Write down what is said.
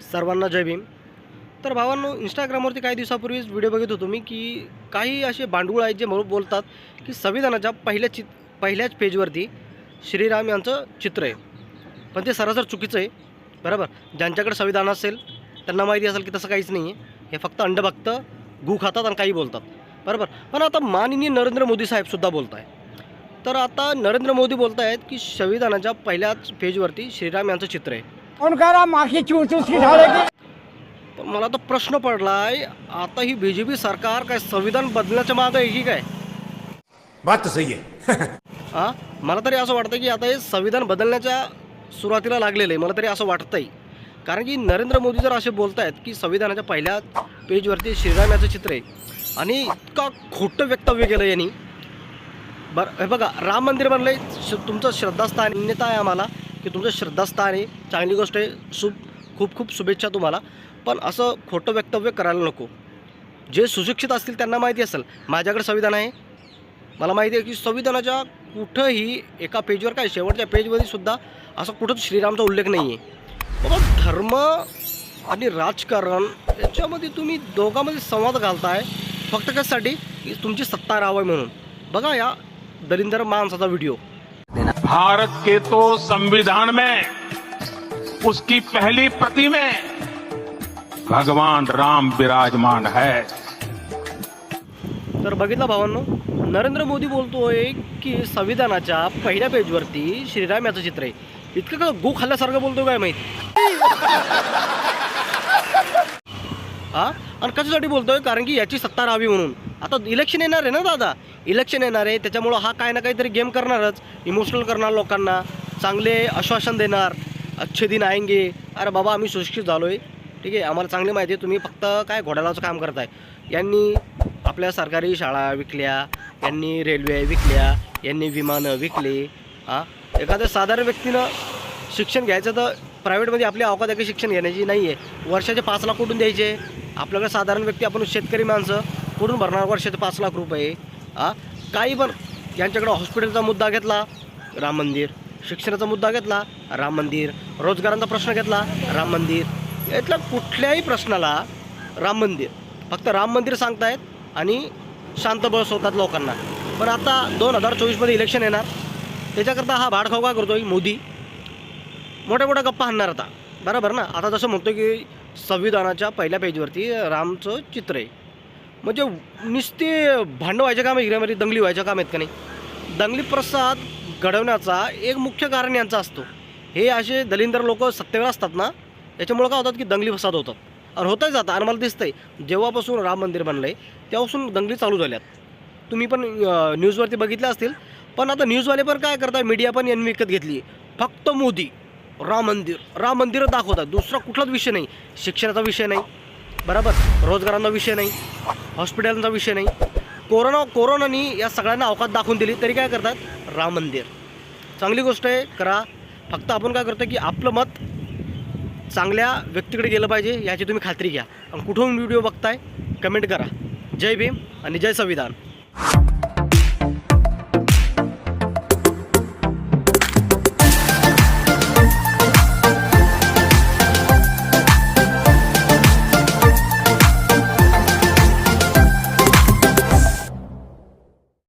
सर्वांना जय भीम. तर भावांनो इंस्टाग्रामवरती काही दिवसापूर्वीच व्हिडिओ बघत होतो मी की काही असे बांडूळ आहेत जे म्हणून बोलतात की संविधानाच्या पहिल्या चित पहिल्याच पेजवरती श्रीराम यांचं चित्र आहे. पण ते सरासर चुकीचं आहे बरोबर? ज्यांच्याकडे संविधान असेल त्यांना माहिती असेल की तसं काहीच नाही आहे हे फक्त अंडभक्त गू खातात आणि काही बोलतात बरोबर? पण आता माननीय नरेंद्र मोदी साहेबसुद्धा बोलत आहे तर आता नरेंद्र मोदी बोलत आहेत की संविधानाच्या पहिल्याच पेजवरती श्रीराम यांचं चित्र आहे. माखी चूस चूस की झाड़ेगी पण मला तर प्रश्न पडलाय आता ही बी जे पी सरकार काय संविधान बदलण्याच्या मागं आहे की काय? बात तो सही है हां? मला तरी असं वाटतं की आता हे संविधान बदलण्याच्या सुरुवातीला लागलेलं आहे. मला तरी असं वाटतंय. कारण की नरेंद्र मोदी जर असे बोलत आहेत की संविधानाच्या पहिल्या पेजवरती श्रीराम याचं चित्र आहे आणि इतका खोटं वक्तव्य केलं यांनी. बरं हे बघा राम मंदिर बनलं आहे तुमचं श्रद्धास्थान मान्यता आहे आम्हाला. की तुमचं श्रद्धास्थान आहे. चांगली गोष्ट आहे. शुभ खूप खूप शुभेच्छा तुम्हाला. पण असं खोटं वक्तव्य करायला नको. जे सुशिक्षित असतील त्यांना माहिती असेल. माझ्याकडे संविधान आहे. मला माहिती आहे की संविधानाच्या कुठंही एका पेजवर काय शेवटच्या पेजमध्ये सुद्धा असं कुठंच श्रीरामचा उल्लेख नाही आहे बाबा धर्म आणि राजकारण याच्यामध्ये तुम्ही दोघांमध्ये संवाद घालताय. फक्त कशासाठी? की तुमची सत्ता राहावी म्हणून. बघा या दलिंदर माणसाचा व्हिडिओ भारत के तो संविधान में, उसकी पहली प्रति में भगवान राम विराजमान है। तर बघितलं भावांनो, नरेंद्र मोदी बोलतोय की संविधानाच्या पहिल्या पेजवरती श्रीराम याचं चित्र आहे. इतकं का गो खाल्ल्यासारखं बोलतो काय माहिती? हां? आणि कशासाठी बोलतो आहे कारण की याची सत्ता राहावी म्हणून. आता इलेक्शन येणार आहे ना दादा? इलेक्शन येणार आहे. त्याच्यामुळं हा काय ना काहीतरी गेम करणारच. इमोशनल करणार लोकांना. चांगले आश्वासन देणार. अच्छे दिन आएंगे. अरे बाबा आम्ही सुशिक्षित झालो आहे ठीक आहे? आम्हाला चांगली माहिती आहे. तुम्ही फक्त काय घोड्यालाचं काम करताय. यांनी आपल्या सरकारी शाळा विकल्या. यांनी रेल्वे विकल्या. यांनी विमानं विकली. हां? एखाद्या साधारण व्यक्तीनं शिक्षण घ्यायचं तर प्रायव्हेटमध्ये आपली अवकात आहे शिक्षण घेण्याची नाही आहे वर्षाचे पाच लाख कुठून द्यायचे? आपल्याकडे साधारण व्यक्ती आपण शेतकरी माणसं कुठून भरणार वर्षाचे पाच लाख रुपये हां? काही पण. यांच्याकडं हॉस्पिटलचा मुद्दा घेतला राम मंदिर. शिक्षणाचा मुद्दा घेतला राम मंदिर. रोजगारांचा प्रश्न घेतला राम मंदिर. यातल्या कुठल्याही प्रश्नाला राम मंदिर. फक्त राम मंदिर सांगतायत आणि शांत बसवतात लोकांना. पण आता दोन हजार चोवीसमध्ये इलेक्शन येणार. त्याच्याकरता हा भाडखाऊ काय करतो मोदी. मोठ्या मोठ्या गप्पा हाणणार आता. बरोबर ना? आता जसं म्हणतो की संविधानाच्या पहिल्या पेजवरती रामचं चित्र आहे. म्हणजे नुसते भांडं व्हायच्या काम आहे हिऱ्यामध्ये दंगली व्हायच्या काम आहेत का नाही? दंगली प्रसाद घडवण्याचा एक मुख्य कारण यांचा असतो. हे असे दलिंदर लोक सत्तेवर असतात ना याच्यामुळं काय होतात की दंगली फसाद होतात. आणि होतच जातं आणि मला दिसतंय जेव्हापासून राम मंदिर बनलं आहे तेव्हापासून दंगली चालू झाल्यात. तुम्ही पण न्यूजवरती बघितल्या असतील पण आता न्यूजवाले पण काय करतात मीडिया पण यांनी विकत घेतली. फक्त मोदी. राम मंदिर राम मंदिरं दाखवतात. दुसरा कुठलाच विषय नाही. शिक्षणाचा विषय नाही. बरोबर? रोजगारांचा विषय नाही. हॉस्पिटलचा विषय नाही. कोरोना कोरोनानी या सगळ्यांना अवकात दाखवून दिली. तरी काय करतात? राम मंदिर. चांगली गोष्ट आहे करा. फक्त आपण काय करतो की आपलं मत चांगल्या व्यक्तीकडे गेलं पाहिजे याची तुम्ही खात्री घ्या. आणि कुठून व्हिडिओ बघताय कमेंट करा. जय भीम आणि जय संविधान.